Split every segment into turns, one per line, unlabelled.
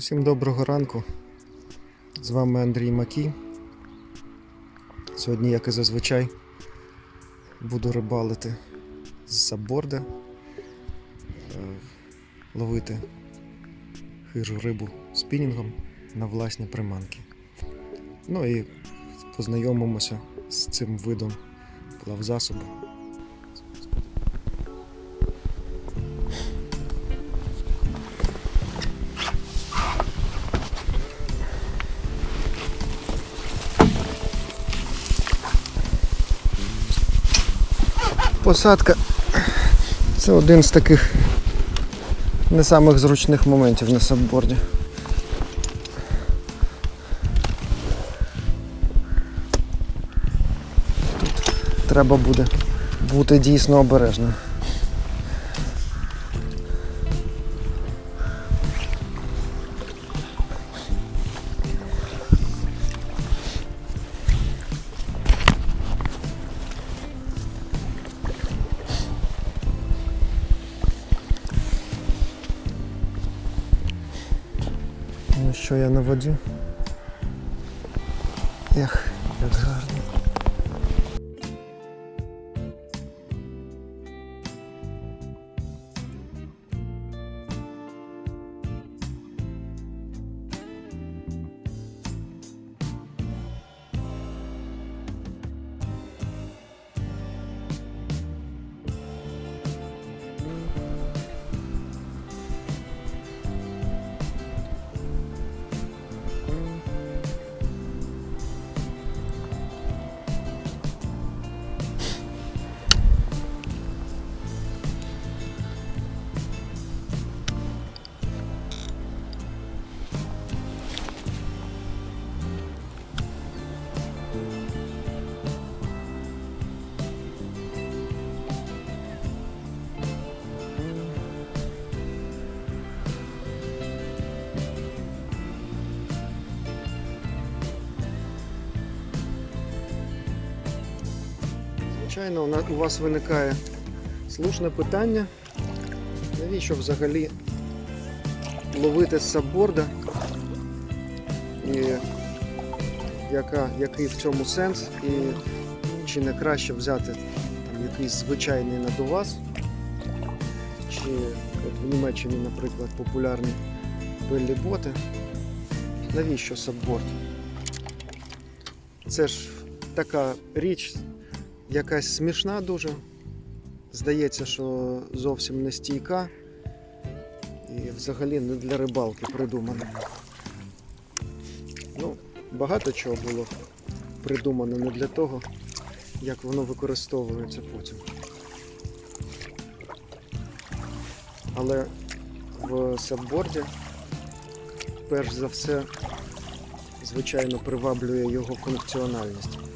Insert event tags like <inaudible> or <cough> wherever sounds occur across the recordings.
Усім доброго ранку. З вами Андрій Макій. Сьогодні, як і зазвичай, буду рибалити з сабборда, е, ловити хижу рибу спінінгом на власні приманки. Ну і познайомимося з цим видом плавзасобу. Посадка це один з таких не самих зручних моментів на сабборді. Тут треба буде бути дійсно обережним. Воді? Звичайно, у вас виникає слушне питання, навіщо взагалі ловити сабборда і яка, який в цьому сенс, і чи не краще взяти там, якийсь звичайний надуваз, чи от в Німеччині, наприклад, популярні беллі-боти. Навіщо сабборд? Це ж така річ, якась смішна дуже. Здається, що зовсім не стійка і взагалі не для рибалки придумана. Ну, багато чого було придумано не для того, як воно використовується потім. Але в сабборді перш за все, звичайно, приваблює його функціональність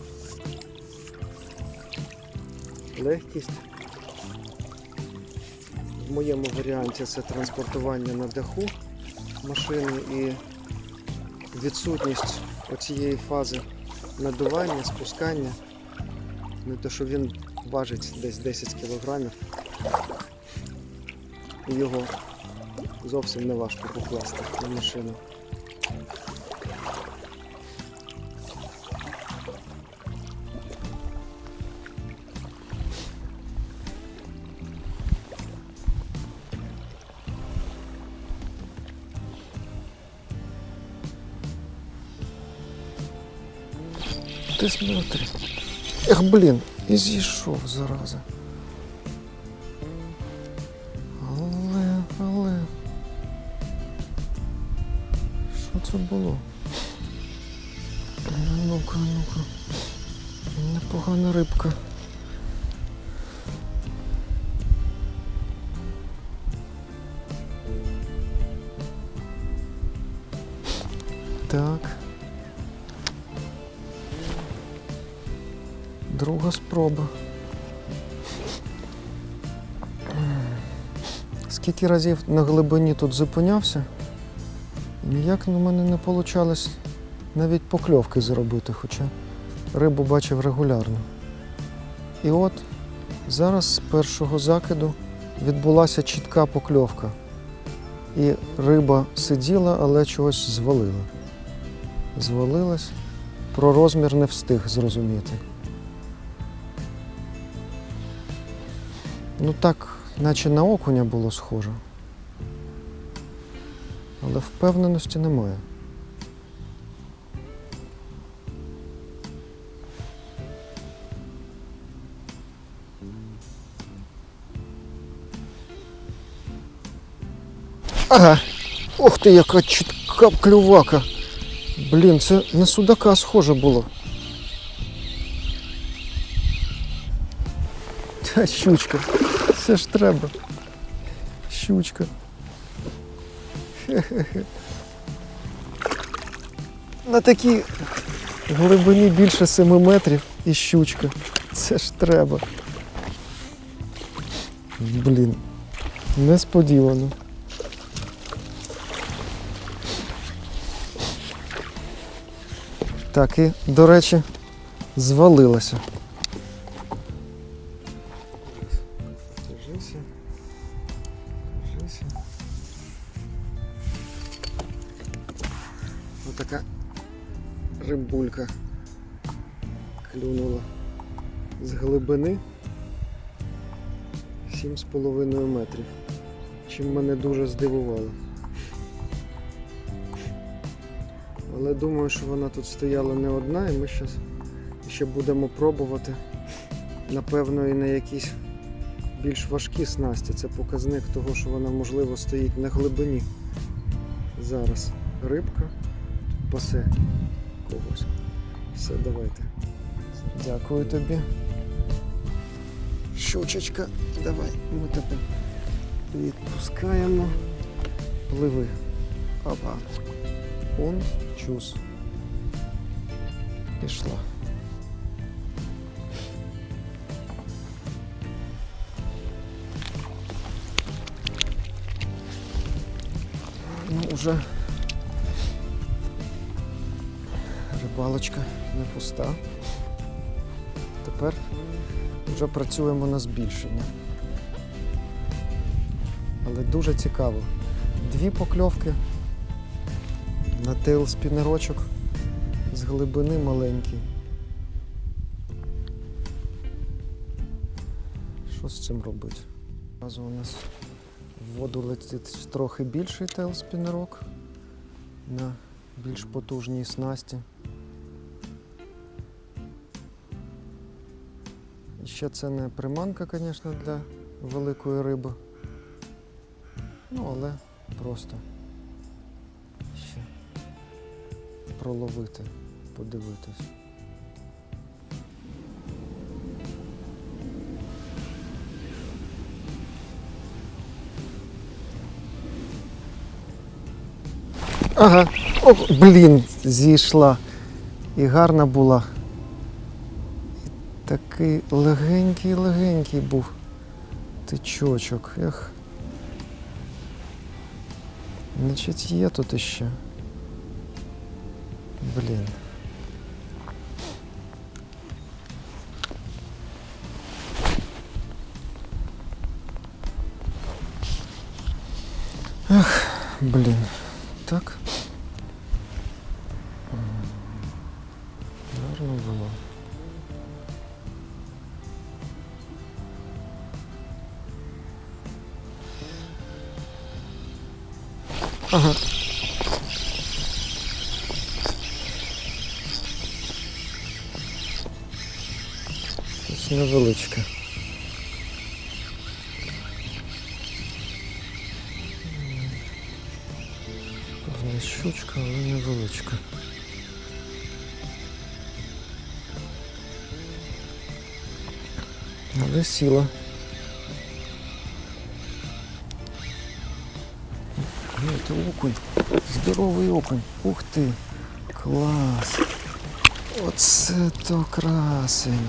легкість. В моєму варіанті це транспортування на даху машини і відсутність оцієї фази надування, спускання. Не те, що він важить десь 10 кілограмів. Його зовсім не важко покласти на машину. Ти смотри. Эх, блин, изъешов, зараза. Скільки разів на глибині тут зупинявся, ніяк на мене не вийшло навіть покльовки зробити, хоча рибу бачив регулярно. І от зараз з першого закиду відбулася чітка покльовка. і риба сиділа, але чогось звалила. Звалилась. Про розмір не встиг зрозуміти. Ну так, наче на окуня було схоже. Але впевненості немає. Ага. Ух ти, яка чітка клювака. Блін, це на судака схоже було. Та щучка. Це ж треба. Щучка. Хе-хе-хе. На такій глибині більше 7 метрів і щучка. Це ж треба. Блін. Несподівано. Так, і, до речі, звалилася. Рибулька клюнула з глибини 7,5 метрів. Чим мене дуже здивувало. Але думаю, що вона тут стояла не одна, і ми зараз ще будемо пробувати. Напевно, і на якісь більш важкі снасті. Це показник того, що вона, можливо, стоїть на глибині. Зараз рибка пасе когось. Все, давайте. Дякую тобі. Щучечка, давай, ми тебе відпускаємо. Пливи. Опа. Он чус. Пішла. Ну, уже рибалочка не пуста. Тепер вже працюємо на збільшення. Але дуже цікаво. Дві покльовки на тейл спінерочок з глибини маленький. Що з цим робити? Разу у нас в воду летить трохи більший тейл спінерок на більш потужній снасті. Ще це не приманка, звісно, для великої риби. Ну, але просто ще проловити, подивитись. Ага, о, блін, зійшла. І гарна була. Такий легенький-легенький був тичочок. Ех. Значить, є тут іще. Блін. Ах, блін. Так. Ага. Щось невеличке. Не щучка, але невеличка. Але сіла. Окунь. Здоровий окунь. Ух ти. Клас. Оце то красень.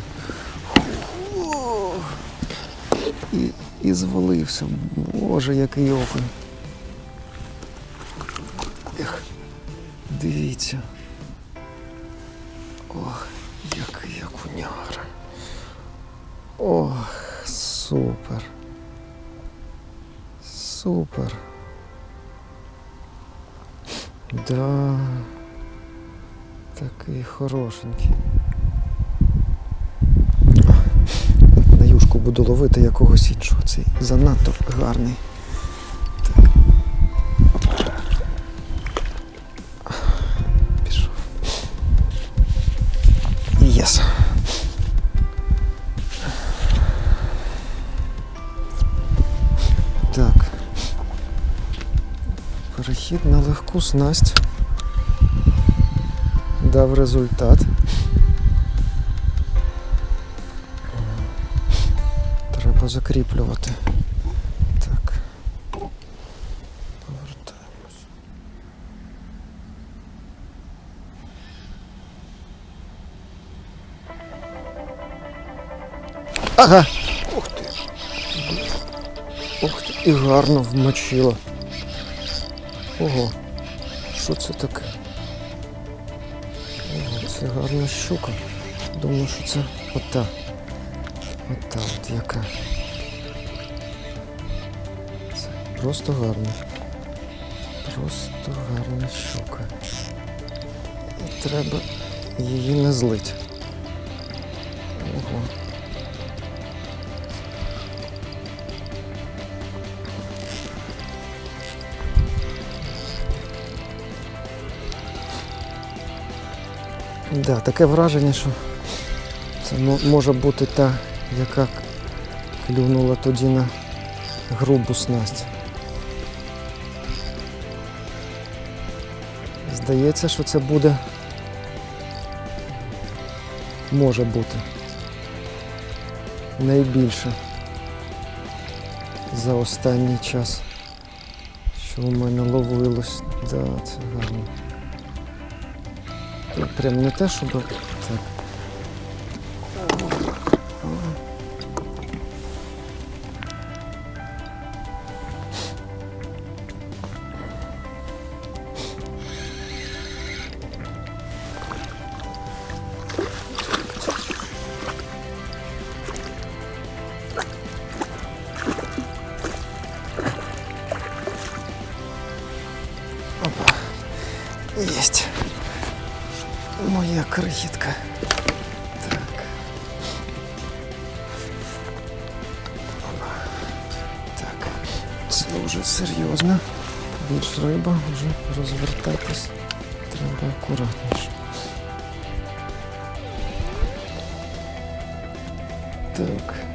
О! І, і звалився. Боже, який окунь. Ех, дивіться. Ох, який окуняра. Ох, супер. Супер. Да. Такий хорошенький. На юшку буду ловити якогось іншого. Цей занадто гарний. Так. Пішов. Єс. Так. Перехід на легку снасть дав результат. Треба закріплювати. Так. Повертаємось. Ага! Ух ти! Ух ти! І гарно вмочило. Ого! Що це таке? Ого, це гарна щука. Думаю, що це ота. Ота от яка. Це просто гарна. Просто гарна щука. І треба її не злить. Ого. Да, таке враження, що це може бути та, яка клюнула тоді на грубу снасть. Здається, що це буде. Може бути. Найбільше за останній час, що у мене ловилось. Да, це гарно. Прям не те, щоб так. Так.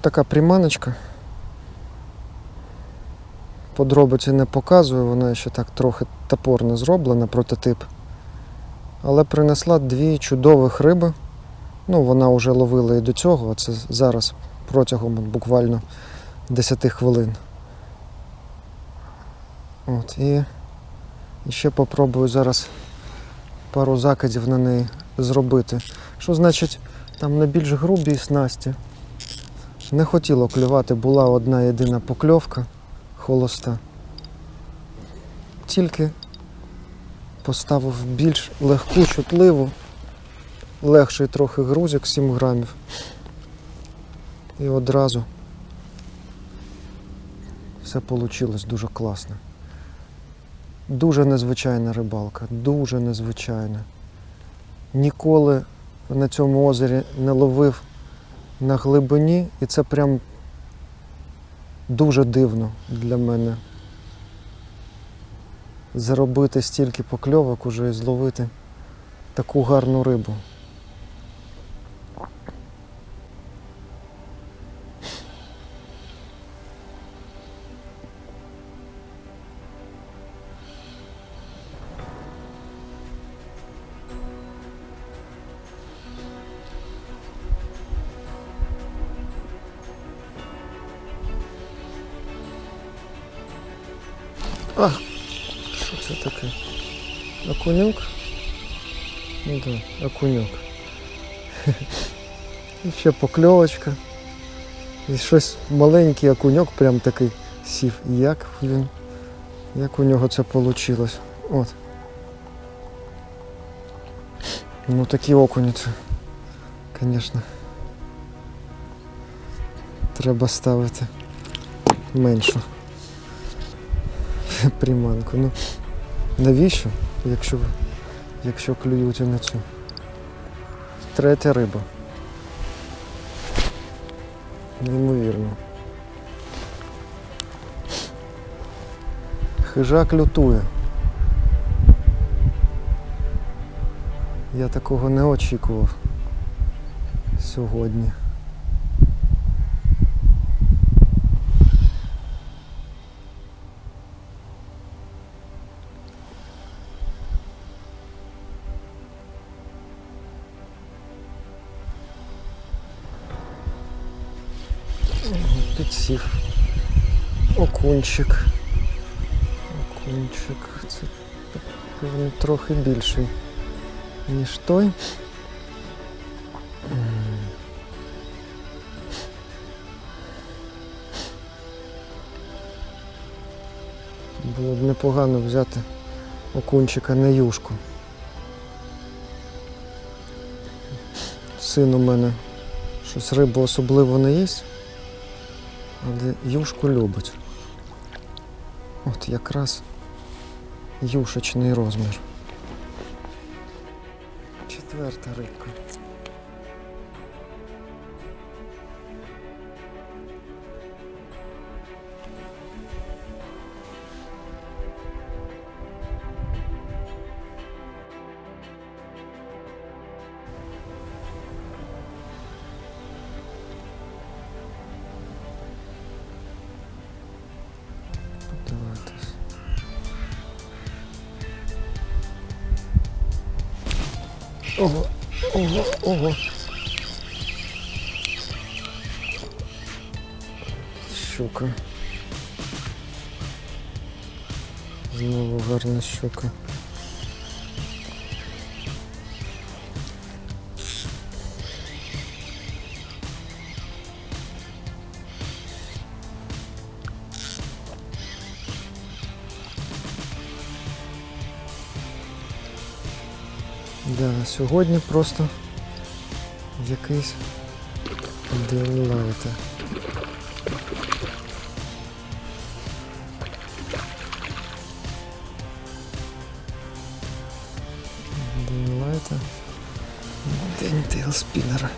Така приманочка. Подробиці не показую, вона ще так трохи топорно зроблена, прототип. Але принесла дві чудових риби. Ну, вона вже ловила і до цього, а це зараз протягом буквально 10 хвилин. От, і, ще попробую зараз пару закидів на неї зробити. Що значить, там на більш грубій снасті. Не хотіло клювати, була одна єдина покльовка холоста. Тільки поставив більш легку, чутливу, легший трохи грузик 7 грамів. І одразу все вийшло дуже класно. Дуже незвичайна рибалка, дуже незвичайна. Ніколи на цьому озері не ловив на глибині, і це прям дуже дивно для мене. Заробити стільки покльовок уже і зловити таку гарну рибу. Окунюк? Ну да, окунюк. <laughs> І ще покльовочка. І щось маленький окуньок прям такий сів. Як він. Як у нього це вийшло? От. Ну такі окуні звісно. Треба ставити меншу <laughs> приманку. Ну, навіщо, якщо, якщо клюють на цю? Третя риба. Неймовірно. Хижак лютує. Я такого не очікував сьогодні. Підсів. Окунчик. Окунчик. Це певно трохи більший, ніж той. Було б непогано взяти окунчика на юшку. Син у мене щось рибу особливо не їсть, але юшку любить. От якраз юшечний розмір. Четверта рибка. Знову щука. Да, сьогодні просто якийсь день День тейлспіннера.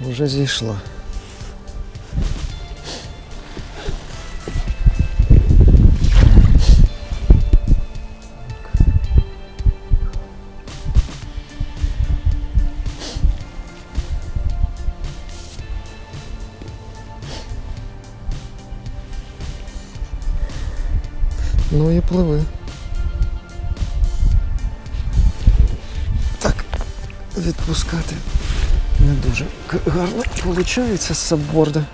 Вже гарно виходить з сабборда.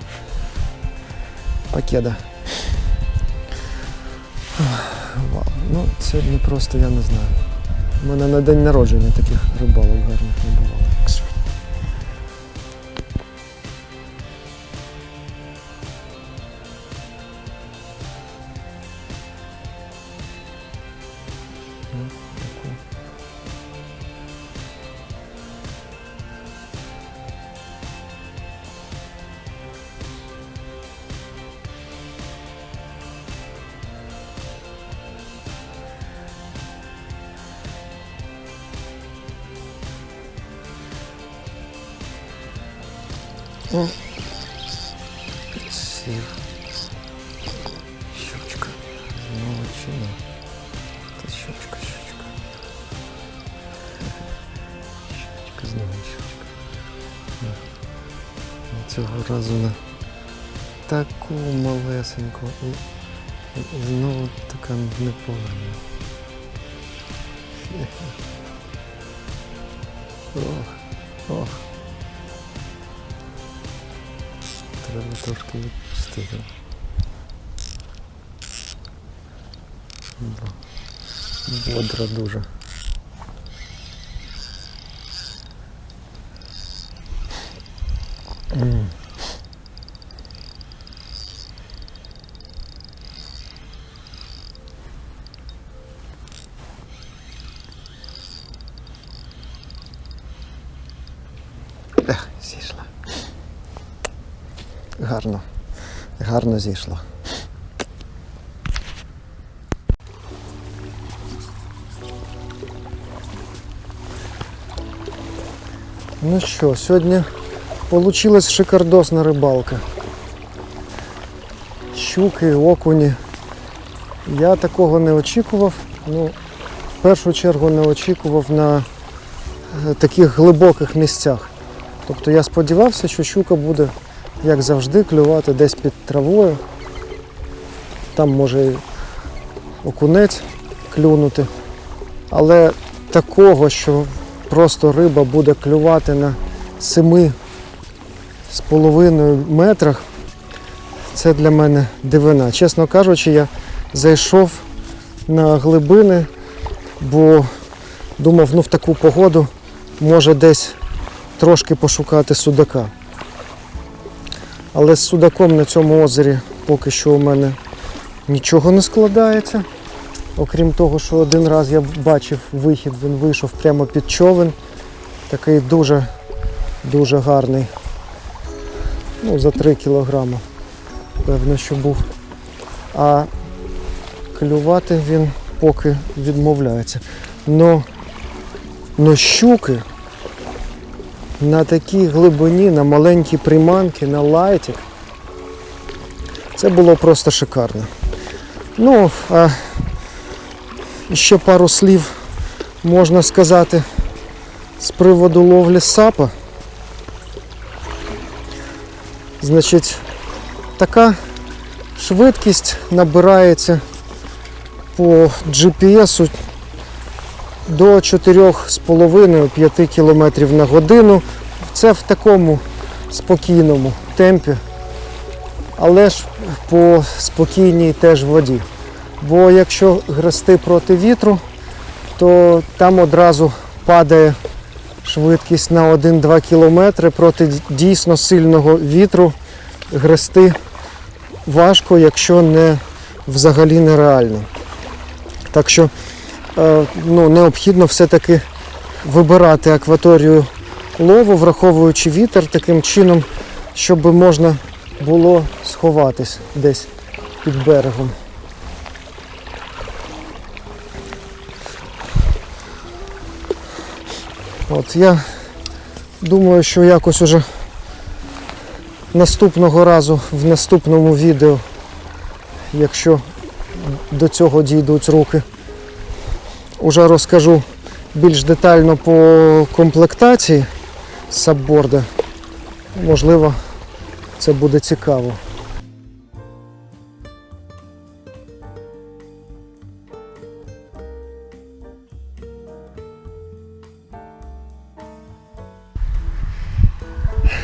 Пакеда. Вау. Ну, сьогодні просто я не знаю. У мене на день народження таких рибалок гарних не бувало. Цього разу на таку малесеньку. І, знову така непогана. Ох, ох. Треба трошки відпустити. Бо Бодра дуже. М. Ех, зійшла. Гарно. Гарно зійшла. Ну що, сьогодні вийшла шикардосна рибалка. Щуки, окуні. Я такого не очікував. Ну, в першу чергу не очікував на е, таких глибоких місцях. Тобто я сподівався, що щука буде, як завжди, клювати десь під травою. Там може і окунець клюнути. Але такого, що просто риба буде клювати на 7 з половиною метрах, це для мене дивина. Чесно кажучи, я зайшов на глибини, бо думав, ну в таку погоду може десь трошки пошукати судака. Але з судаком на цьому озері поки що у мене нічого не складається. Окрім того, що один раз я бачив вихід, він вийшов прямо під човен. Такий дуже дуже гарний. Ну, за 3 кілограми, певно, що був. А клювати він поки відмовляється. Но, но щуки на такій глибині, на маленькій приманки, на лайтик. Це було просто шикарно. Ну, а ще пару слів можна сказати з приводу ловлі сапа. Значить, така швидкість набирається по GPS до 4,5-5 км на годину. Це в такому спокійному темпі, але ж по спокійній теж воді. Бо якщо грести проти вітру, то там одразу падає швидкість на 1-2 км проти дійсно сильного вітру грести важко, якщо не взагалі нереально. Так що ну, необхідно все-таки вибирати акваторію лову, враховуючи вітер таким чином, щоб можна було сховатись десь під берегом. От я думаю, що якось уже наступного разу в наступному відео, якщо до цього дійдуть руки, уже розкажу більш детально по комплектації сабборда. Можливо, це буде цікаво.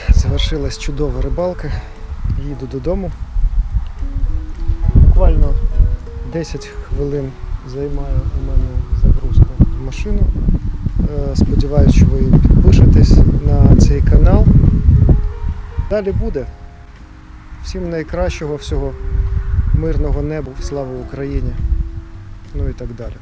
Завершилась чудова рибалка. Їду додому. Буквально 10 хвилин займає у мене машину. Е, Сподіваюсь, що ви підпишетесь на цей канал. Далі буде. Всім найкращого, всього мирного неба, слава Україні. Ну і так далі.